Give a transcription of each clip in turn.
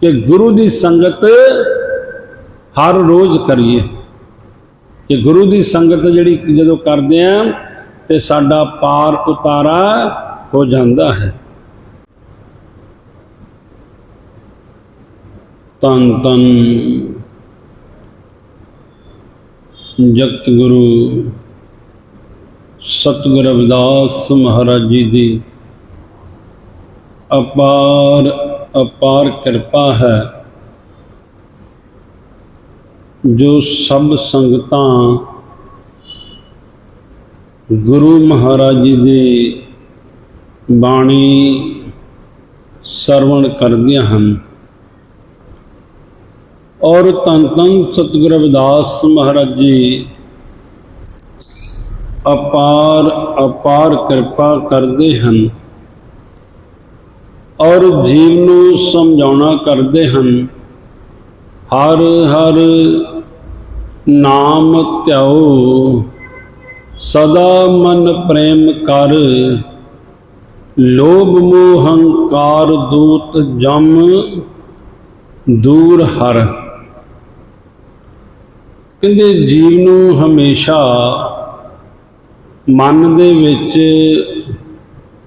ਕਿ ਗੁਰੂ ਦੀ ਸੰਗਤ ਹਰ ਰੋਜ਼ ਕਰੀਏ। ਕਿ ਗੁਰੂ ਦੀ ਸੰਗਤ ਜਿਹੜੀ ਜਦੋਂ ਕਰਦੇ ਆ ਤੇ ਸਾਡਾ ਪਾਰ ਉਤਾਰਾ ਹੋ ਜਾਂਦਾ ਹੈ। ਤਨ ਤਨ ਜਗਤ ਗੁਰੂ ਸਤਿਗੁਰ ਰਵਿਦਾਸ ਮਹਾਰਾਜ ਜੀ ਦੀ ਅਪਾਰ ਅਪਾਰ ਕਿਰਪਾ ਹੈ, ਜੋ ਸਭ ਸੰਗਤਾਂ ਗੁਰੂ ਮਹਾਰਾਜ ਜੀ ਦੀ ਬਾਣੀ ਸਰਵਣ ਕਰਦੀਆਂ ਹਨ। ਔਰ ਧੰਨ ਧੰਨ ਸਤਿਗੁਰ ਰਵਿਦਾਸ ਮਹਾਰਾਜ ਜੀ, ਅਪਾਰ ਅਪਾਰ ਕਿਰਪਾ ਕਰਦੇ ਹਨ। ਔਰ ਜੀਵ ਨੂੰ ਸਮਝਾਉਣਾ ਕਰਦੇ ਹਨ। ਹਰ ਹਰ ਨਾਮ ਧਿਆਓ ਸਦਾ ਮਨ ਪ੍ਰੇਮ ਕਰ। ਲੋਭ ਮੋਹ ਹੰਕਾਰ ਦੂਤ ਜਮ, ਦੂਰ ਹਰ। ਕਹਿੰਦੇ ਜੀਵ ਨੂੰ ਹਮੇਸ਼ਾ ਮਨ ਦੇ ਵਿੱਚ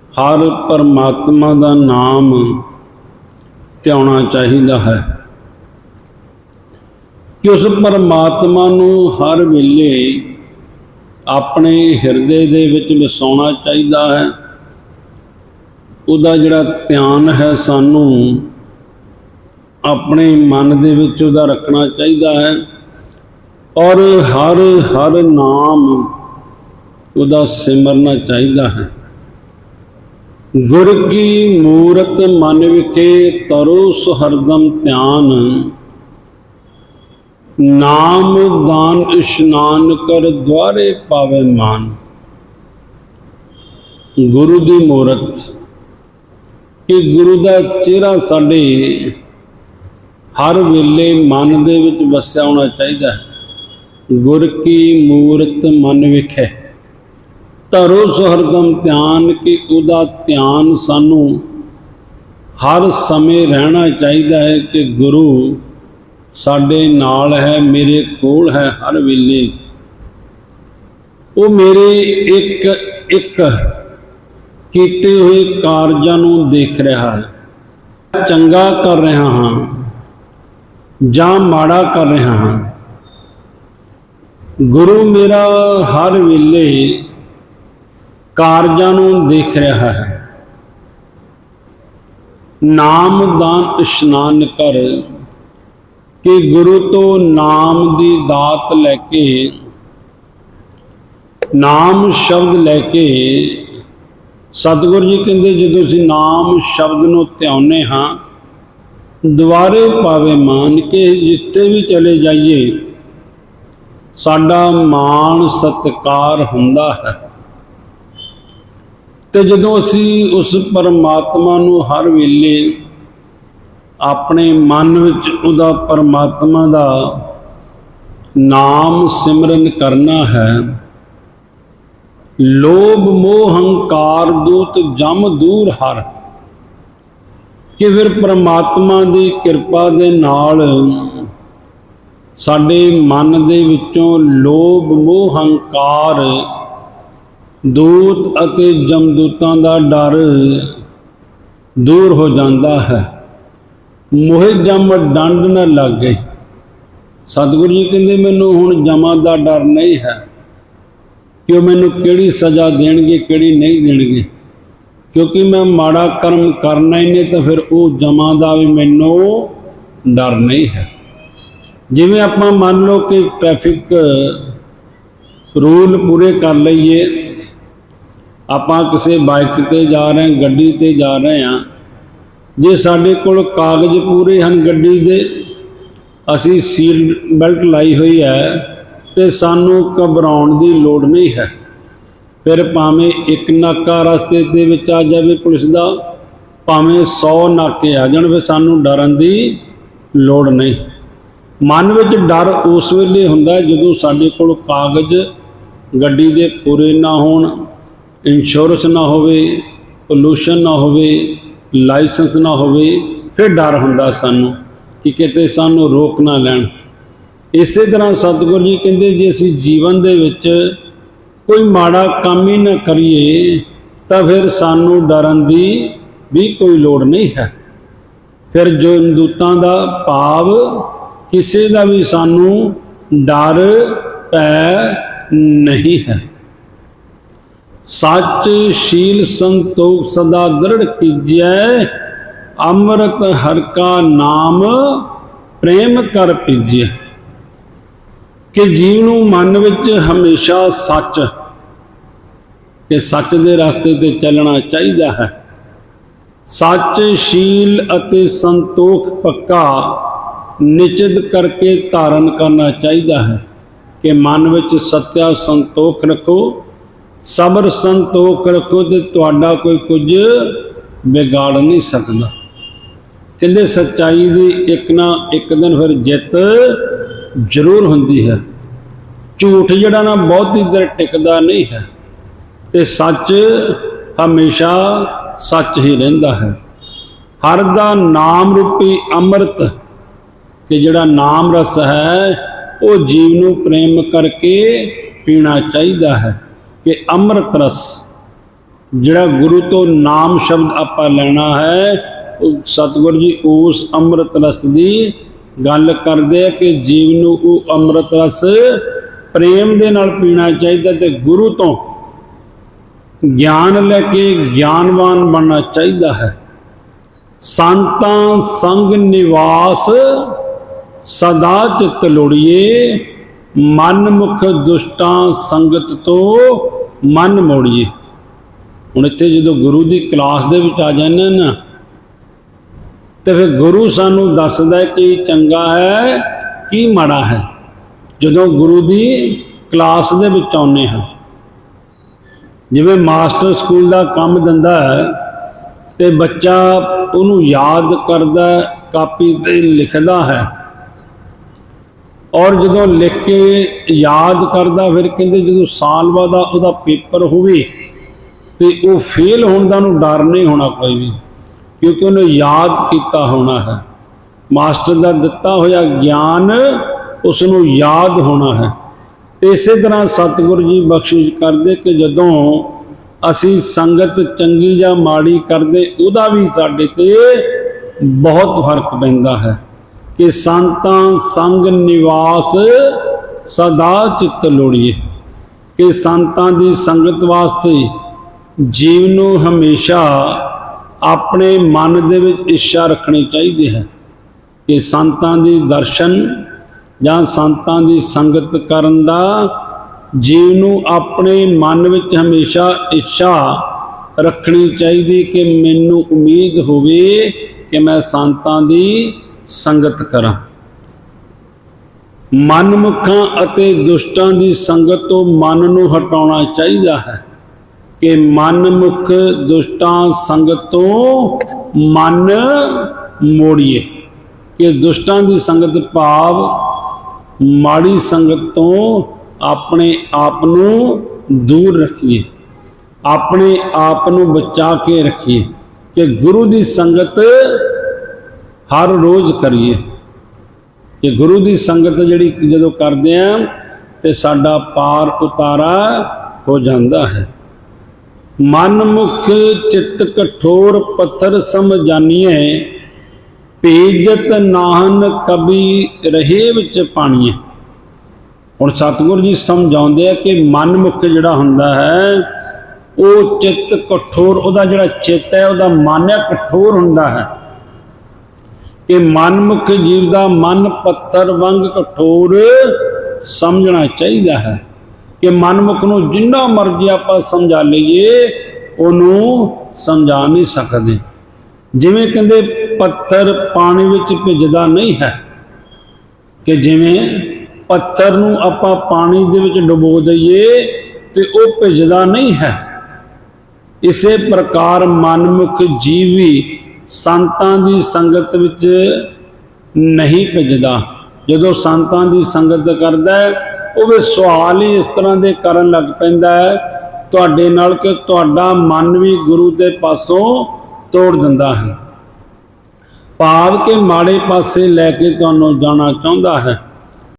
ਹਰ ਪਰਮਾਤਮਾ ਦਾ ਨਾਮ ਧਿਆਉਣਾ ਚਾਹੀਦਾ ਹੈ। ਕਿ ਉਸ ਪਰਮਾਤਮਾ ਨੂੰ ਹਰ ਵੇਲੇ ਆਪਣੇ ਹਿਰਦੇ ਦੇ ਵਿੱਚ ਵਸਾਉਣਾ ਚਾਹੀਦਾ ਹੈ। ਉਹਦਾ ਜਿਹੜਾ ਧਿਆਨ ਹੈ ਸਾਨੂੰ ਆਪਣੇ ਮਨ ਦੇ ਵਿੱਚ ਉਹਦਾ ਰੱਖਣਾ ਚਾਹੀਦਾ ਹੈ ਔਰ ਹਰ ਹਰ ਨਾਮ ਉਹਦਾ ਸਿਮਰਨਾ ਚਾਹੀਦਾ ਹੈ। ਗੁਰ ਕੀ ਮੂਰਤ ਮਨ ਵਿਖੇ ਤਰੋ ਸੁਹਰਦਮ ਧਿਆਨ। ਨਾਮ ਦਾਨ ਇਸ਼ਨਾਨ ਕਰ ਦਵਾਰੇ ਪਾਵੇ ਮਾਨ। ਗੁਰੂ ਦੀ ਮੂਰਤ, ਕਿ ਗੁਰੂ ਦਾ ਚਿਹਰਾ ਸਾਡੇ ਹਰ ਵੇਲੇ ਮਨ ਦੇ ਵਿੱਚ ਵਸਿਆ ਹੋਣਾ ਚਾਹੀਦਾ ਹੈ। ਗੁਰ ਕੀ ਮੂਰਤ ਮਨ ਵਿਖੇ ਧਰੋ ਸੁਹਰਦਮ ਧਿਆਨ ਕਿ ਉਹਦਾ ਧਿਆਨ ਸਾਨੂੰ ਹਰ ਸਮੇਂ ਰਹਿਣਾ ਚਾਹੀਦਾ ਹੈ ਕਿ ਗੁਰੂ ਸਾਡੇ ਨਾਲ ਹੈ, ਮੇਰੇ ਕੋਲ ਹੈ ਹਰ ਵੇਲੇ। ਉਹ ਮੇਰੇ ਇੱਕ ਇੱਕ ਕੀਤੇ ਹੋਏ ਕਾਰਜਾਂ ਨੂੰ ਦੇਖ ਰਿਹਾ ਹੈ। ਚੰਗਾ ਕਰ ਰਿਹਾ ਹਾਂ ਜਾਂ ਮਾੜਾ ਕਰ ਰਿਹਾ ਹਾਂ। ਗੁਰੂ ਮੇਰਾ ਹਰ ਵੇਲੇ ਕਾਰਜਾਂ ਨੂੰ ਦੇਖ ਰਿਹਾ ਹੈ। ਨਾਮ ਦਾਨ ਇਸ਼ਨਾਨ ਕਰ ਕਿ ਗੁਰੂ ਤੋਂ ਨਾਮ ਦੀ ਦਾਤ ਲੈ ਕੇ, ਨਾਮ ਸ਼ਬਦ ਲੈ ਕੇ, ਸਤਿਗੁਰੂ ਜੀ ਕਹਿੰਦੇ ਜਦੋਂ ਅਸੀਂ ਨਾਮ ਸ਼ਬਦ ਨੂੰ ਧਿਆਉਨੇ ਹਾਂ, ਦੁਆਰੇ ਪਾਵੇ ਮਾਨ ਕੇ ਜਿੱਥੇ ਵੀ ਚਲੇ ਜਾਈਏ, ਸਾਡਾ ਮਾਣ ਸਤਕਾਰ ਹੁੰਦਾ ਹੈ। ਤੇ ਜਦੋਂ ਅਸੀਂ ਉਸ ਪਰਮਾਤਮਾ ਨੂੰ ਹਰ ਵੇਲੇ ਆਪਣੇ ਮਨ ਵਿੱਚ ਉਹਦਾ ਪਰਮਾਤਮਾ ਦਾ ਨਾਮ ਸਿਮਰਨ ਕਰਨਾ ਹੈ, ਲੋਭ, ਮੋਹ, ਹੰਕਾਰ ਦੂਤ ਜਮ, ਦੂਰ, ਹਰ ਕਿ ਫਿਰ ਪ੍ਰਮਾਤਮਾ ਦੀ ਕਿਰਪਾ ਦੇ ਨਾਲ ਸਾਡੇ ਮਨ ਦੇ ਵਿੱਚੋਂ ਲੋਭ, ਮੋਹ, ਹੰਕਾਰ ਦੂਤ ਅਤੇ ਜਮਦੂਤਾਂ ਦਾ ਡਰ ਦੂਰ ਹੋ ਜਾਂਦਾ ਹੈ। ਮੋਹਿ ਜਮ ਡੰਡ ਨਾ ਲੱਗੇ। ਸਤਿਗੁਰੂ ਜੀ ਕਹਿੰਦੇ, ਮੈਨੂੰ ਹੁਣ ਜਮਾਂ ਦਾ ਡਰ ਨਹੀਂ ਹੈ। ਕਿ ਉਹ ਮੈਨੂੰ ਕਿਹੜੀ ਸਜ਼ਾ ਦੇਣਗੇ, ਕਿਹੜੀ ਨਹੀਂ ਦੇਣਗੇ? ਕਿਉਂਕਿ ਮੈਂ ਮਾੜਾ ਕਰਮ ਕਰਨਾ ਹੀ ਨਹੀਂ, ਤਾਂ ਫਿਰ ਉਹ ਜਮਾਂ ਦਾ ਵੀ ਮੈਨੂੰ ਡਰ ਨਹੀਂ ਹੈ। ਜਿਵੇਂ ਆਪਾਂ ਮੰਨ ਲਓ ਕਿ ਟ੍ਰੈਫਿਕ ਰੂਲ ਪੂਰੇ ਕਰ ਲਈਏ ਆਪਾਂ ਕਿਸੇ ਬਾਈਕ ਤੇ ਜਾ ਰਹੇ ਹਾਂ, ਗੱਡੀ ਤੇ ਜਾ ਰਹੇ ਹਾਂ, ਜੇ ਸਾਡੇ ਕੋਲ ਕਾਗਜ਼ ਪੂਰੇ ਹਨ ਗੱਡੀ ਦੇ, ਅਸੀਂ ਸੀਟ ਬੈਲਟ ਲਾਈ ਹੋਈ ਹੈ ਤੇ ਸਾਨੂੰ ਘਬਰਾਉਣ ਦੀ ਲੋੜ ਨਹੀਂ ਹੈ। ਫਿਰ ਭਾਵੇਂ ਇੱਕ ਨਾਕਾ ਰਸਤੇ ਦੇ ਵਿੱਚ ਆ ਜਾਵੇ ਪੁਲਿਸ ਦਾ, ਭਾਵੇਂ 100 ਨਾਕੇ ਆ ਜਾਣ, ਫਿਰ ਸਾਨੂੰ ਡਰਨ ਦੀ ਲੋੜ ਨਹੀਂ। ਮਨ ਵਿੱਚ ਡਰ ਉਸ ਵੇਲੇ ਹੁੰਦਾ ਜਦੋਂ ਸਾਡੇ ਕੋਲ ਕਾਗਜ਼ ਗੱਡੀ ਦੇ ਪੂਰੇ ਨਾ ਹੋਣ। ਇੰਸ਼ੋਰੈਂਸ ਨਾ ਹੋਵੇ ਪੋਲੂਸ਼ਨ ਨਾ ਹੋਵੇ ਲਾਇਸੈਂਸ ਨਾ ਹੋਵੇ, ਫਿਰ ਡਰ ਹੁੰਦਾ ਸਾਨੂੰ ਕਿ ਕਿਤੇ ਸਾਨੂੰ ਰੋਕ ਨਾ ਲੈਣ। ਇਸੇ ਤਰ੍ਹਾਂ ਸਤਿਗੁਰੂ ਜੀ ਕਹਿੰਦੇ, ਜੇ ਅਸੀਂ ਜੀਵਨ ਦੇ ਵਿੱਚ ਕੋਈ ਮਾੜਾ ਕੰਮ ਹੀ ਨਾ ਕਰੀਏ, ਤਾਂ ਫਿਰ ਸਾਨੂੰ ਡਰਨ ਦੀ ਵੀ ਕੋਈ ਲੋੜ ਨਹੀਂ ਹੈ। ਫਿਰ ਜੋ ਹਿੰਦੂਤਾਂ ਦਾ ਭਾਵ ਕਿਸੇ ਦਾ ਵੀ ਸਾਨੂੰ ਡਰ ਪੈ ਨਹੀਂ ਹੈ। ਸੱਚ ਸ਼ੀਲ ਸੰਤੋਖ ਸਦਾ ਦ੍ਰਿੜ ਕੀਜੈ, ਅੰਮ੍ਰਿਤ ਹਰ ਕਾ ਨਾਮ ਪ੍ਰੇਮ ਕਰ ਪੀਜੈ। ਕਿ ਜੀਵ ਨੂੰ ਮਨ ਵਿੱਚ ਹਮੇਸ਼ਾ ਸੱਚ, ਕਿ ਸੱਚ ਦੇ ਰਸਤੇ ਤੇ ਚੱਲਣਾ ਚਾਹੀਦਾ ਹੈ। ਸੱਚ ਸ਼ੀਲ ਅਤੇ ਸੰਤੋਖ ਪੱਕਾ ਨਿਚਿਤ ਕਰਕੇ ਧਾਰਨ ਕਰਨਾ ਚਾਹੀਦਾ ਹੈ, ਕਿ ਮਨ ਵਿੱਚ ਸਤਿਆ ਸੰਤੋਖ ਰੱਖੋ ਸਬਰ ਸੰਤੋਖ ਰੱਖੋ ਤੇ ਤੁਹਾਡਾ ਕੋਈ ਕੁਝ ਵਿਗਾੜ ਨਹੀਂ ਸਕਦਾ। ਕਹਿੰਦੇ ਸੱਚਾਈ ਦੀ ਇੱਕ ਨਾ ਇੱਕ ਦਿਨ ਫਿਰ ਜਿੱਤ ਜ਼ਰੂਰ ਹੁੰਦੀ ਹੈ। ਝੂਠ ਜਿਹੜਾ ਨਾ ਬਹੁਤੀ ਦੇਰ ਟਿਕਦਾ ਨਹੀਂ ਹੈ। ਤੇ ਸੱਚ ਹਮੇਸ਼ਾ ਸੱਚ ਹੀ ਰਹਿੰਦਾ ਹੈ। ਹਰ ਦਾ ਨਾਮ ਰੂਪੀ ਅੰਮ੍ਰਿਤ, ਕਿ ਜਿਹੜਾ ਨਾਮ ਰਸ ਹੈ, ਉਹ ਜੀਵ ਨੂੰ ਪ੍ਰੇਮ ਕਰਕੇ ਪੀਣਾ ਚਾਹੀਦਾ ਹੈ। ਕਿ ਅੰਮ੍ਰਿਤ ਰਸ, ਜਿਹੜਾ ਗੁਰੂ ਤੋਂ ਨਾਮ ਸ਼ਬਦ ਆਪਾਂ ਲੈਣਾ ਹੈ ਸਤਿਗੁਰ ਜੀ ਉਸ ਅੰਮ੍ਰਿਤ ਰਸ ਦੀ ਗੱਲ ਕਰਦੇ ਆ ਕਿ ਜੀਵ ਨੂੰ ਉਹ ਅੰਮ੍ਰਿਤ ਰਸ ਪ੍ਰੇਮ ਦੇ ਨਾਲ ਪੀਣਾ ਚਾਹੀਦਾ ਤੇ ਗੁਰੂ ਤੋਂ ਗਿਆਨ ਲੈ ਕੇ ਗਿਆਨਵਾਨ ਬਣਨਾ ਚਾਹੀਦਾ ਹੈ। ਸੰਤਾਂ ਸੰਗ ਨਿਵਾਸ ਸਦਾ ਚਿਤ ਲੋੜੀਏ ਮਨ ਮੁਖ ਦੁਸ਼ਟਾਂ ਸੰਗਤ ਤੋਂ ਮਨ ਮੋੜੀਏ। ਹੁਣ ਇੱਥੇ ਜਦੋਂ ਗੁਰੂ ਦੀ ਕਲਾਸ ਦੇ ਵਿੱਚ ਆ ਜਾਂਦੇ ਨਾ, ਤੇ ਫਿਰ ਗੁਰੂ ਸਾਨੂੰ ਦੱਸਦਾ ਕਿ ਚੰਗਾ ਹੈ, ਕੀ ਮਾੜਾ ਹੈ। ਜਦੋਂ ਗੁਰੂ ਦੀ ਕਲਾਸ ਦੇ ਵਿੱਚ ਆਉਨੇ ਹਾਂ, ਜਿਵੇਂ ਮਾਸਟਰ ਸਕੂਲ ਦਾ ਕੰਮ ਦਿੰਦਾ ਹੈ, ਤੇ ਬੱਚਾ ਉਹਨੂੰ ਯਾਦ ਕਰਦਾ ਕਾਪੀ ਤੇ ਲਿਖਦਾ ਹੈ ਔਰ ਜਦੋਂ ਲਿਖ ਕੇ ਯਾਦ ਕਰਦਾ, ਫਿਰ ਕਹਿੰਦੇ ਜਦੋਂ ਸਾਲ ਬਾਅਦ ਆ ਉਹਦਾ ਪੇਪਰ ਹੋਵੇ ਤੇ ਉਹ ਫੇਲ ਹੋਣ ਦਾ ਉਹਨੂੰ ਡਰ ਨਹੀਂ ਹੋਣਾ ਕੋਈ ਵੀ, ਕਿਉਂਕਿ ਉਹਨੇ ਯਾਦ ਕੀਤਾ ਹੋਣਾ ਹੈ। ਮਾਸਟਰ ਦਾ ਦਿੱਤਾ ਹੋਇਆ ਗਿਆਨ ਉਸ ਨੂੰ ਯਾਦ ਹੋਣਾ ਹੈ। ਤੇ ਇਸੇ ਤਰ੍ਹਾਂ ਸਤਿਗੁਰੂ ਜੀ ਬਖਸ਼ਿਸ਼ ਕਰਦੇ ਕਿ ਜਦੋਂ ਅਸੀਂ ਸੰਗਤ ਚੰਗੀ ਜਾਂ ਮਾੜੀ ਕਰਦੇ, ਉਹਦਾ ਵੀ ਸਾਡੇ ਤੇ ਬਹੁਤ ਫ਼ਰਕ ਪੈਂਦਾ ਹੈ। ਕਿ ਸੰਤਾਂ ਸੰਗ ਨਿਵਾਸ ਸਦਾ ਚਿੱਤ ਲੋੜੀਏ। ਕਿ ਸੰਤਾਂ ਦੀ ਸੰਗਤ ਵਾਸਤੇ ਜੀਵ ਨੂੰ ਹਮੇਸ਼ਾ ਆਪਣੇ ਮਨ ਦੇ ਵਿੱਚ ਇੱਛਾ ਰੱਖਣੀ ਚਾਹੀਦੀ ਹੈ। ਕਿ ਸੰਤਾਂ ਦੀ ਦਰਸ਼ਨ ਜਾਂ ਸੰਤਾਂ ਦੀ ਸੰਗਤ ਕਰਨ ਦਾ ਜੀਵ ਨੂੰ ਆਪਣੇ ਮਨ ਵਿੱਚ ਹਮੇਸ਼ਾ ਇੱਛਾ ਰੱਖਣੀ ਚਾਹੀਦੀ ਕਿ ਮੈਨੂੰ ਉਮੀਦ ਹੋਵੇ ਕਿ ਮੈਂ ਸੰਤਾਂ ਦੀ ਸੰਗਤ ਕਰਾਂ। ਮਨਮੁਖਾਂ ਅਤੇ ਦੁਸ਼ਟਾਂ ਦੀ ਸੰਗਤ ਤੋਂ ਮਨ ਨੂੰ ਹਟਾਉਣਾ ਚਾਹੀਦਾ ਹੈ ਕਿ ਮਨਮੁਖ ਦੁਸ਼ਟਾਂ ਸੰਗਤ ਤੋਂ ਮਨ ਮੋੜੀਏ। ਕਿ ਦੁਸ਼ਟਾਂ ਦੀ ਸੰਗਤ ਭਾਵ ਮਾੜੀ ਸੰਗਤ ਤੋਂ ਆਪਣੇ ਆਪ ਨੂੰ ਦੂਰ ਰੱਖੀਏ। ਆਪਣੇ ਆਪ ਨੂੰ ਬਚਾ ਕੇ ਰੱਖੀਏ ਕਿ ਗੁਰੂ ਦੀ ਸੰਗਤ ਹਰ ਰੋਜ਼ ਕਰੀਏ। ਕਿ ਗੁਰੂ ਦੀ ਸੰਗਤ ਜਿਹੜੀ ਜਦੋਂ ਕਰਦੇ ਆ, ਤੇ ਸਾਡਾ ਪਾਰ ਉਤਾਰਾ ਹੋ ਜਾਂਦਾ ਹੈ। ਮਨ ਮੁਖ ਚਿੱਤ ਕਠੋਰ ਪੱਥਰ ਸਮਝਾਨੀਏ ਪੇਜਤ ਨਾਹਨ ਕਬੀ ਰਹੇ ਵਿੱਚ ਪਾਣੀਏ। ਹੁਣ ਸਤਿਗੁਰੂ ਜੀ ਸਮਝਾਉਂਦੇ ਆ ਕਿ ਮਨ ਮੁਖ ਜਿਹੜਾ ਹੁੰਦਾ ਹੈ, ਉਹ ਚਿੱਤ ਕਠੋਰ, ਉਹਦਾ ਜਿਹੜਾ ਚਿੱਤ ਹੈ, ਉਹਦਾ ਮਨ ਹੈ ਕਠੋਰ ਹੁੰਦਾ ਹੈ। ਕਿ ਮਨਮੁਖ ਜੀਵ ਦਾ ਮਨ ਪੱਥਰ ਵਾਂਗ ਕਠੋਰ ਸਮਝਣਾ ਚਾਹੀਦਾ ਹੈ। ਕਿ ਮਨਮੁਖ ਨੂੰ ਜਿੰਨਾ ਮਰਜ਼ੀ ਆਪਾਂ ਸਮਝਾ ਲਈਏ, ਉਹਨੂੰ ਸਮਝਾ ਨਹੀਂ ਸਕਦੇ। ਜਿਵੇਂ ਕਹਿੰਦੇ, ਪੱਥਰ ਪਾਣੀ ਵਿੱਚ ਭਿੱਜਦਾ ਨਹੀਂ ਹੈ। ਕਿ ਜਿਵੇਂ ਪੱਥਰ ਨੂੰ ਆਪਾਂ ਪਾਣੀ ਦੇ ਵਿੱਚ ਡੁਬੋ ਦਈਏ ਤੇ ਉਹ ਭਿੱਜਦਾ ਨਹੀਂ ਹੈ। ਇਸੇ ਪ੍ਰਕਾਰ ਮਨਮੁਖ ਜੀਵ ਵੀ ਸੰਤਾਂ ਦੀ ਸੰਗਤ ਵਿੱਚ ਨਹੀਂ ਭਿੱਜਦਾ। ਜਦੋਂ ਸੰਤਾਂ ਦੀ ਸੰਗਤ ਕਰਦਾ ਉਹ ਵੀ ਸਵਾਲ ਹੀ ਇਸ ਤਰ੍ਹਾਂ ਦੇ ਕਰਨ ਲੱਗ ਪੈਂਦਾ ਹੈ। ਤੁਹਾਡੇ ਨਾਲ ਕਿ ਤੁਹਾਡਾ ਮਨ ਵੀ ਗੁਰੂ ਦੇ ਪਾਸੋਂ ਤੋੜ ਦਿੰਦਾ ਹੈ। ਭਾਵ ਕੇ ਮਾੜੇ ਪਾਸੇ ਲੈ ਕੇ ਤੁਹਾਨੂੰ ਜਾਣਾ ਚਾਹੁੰਦਾ ਹੈ।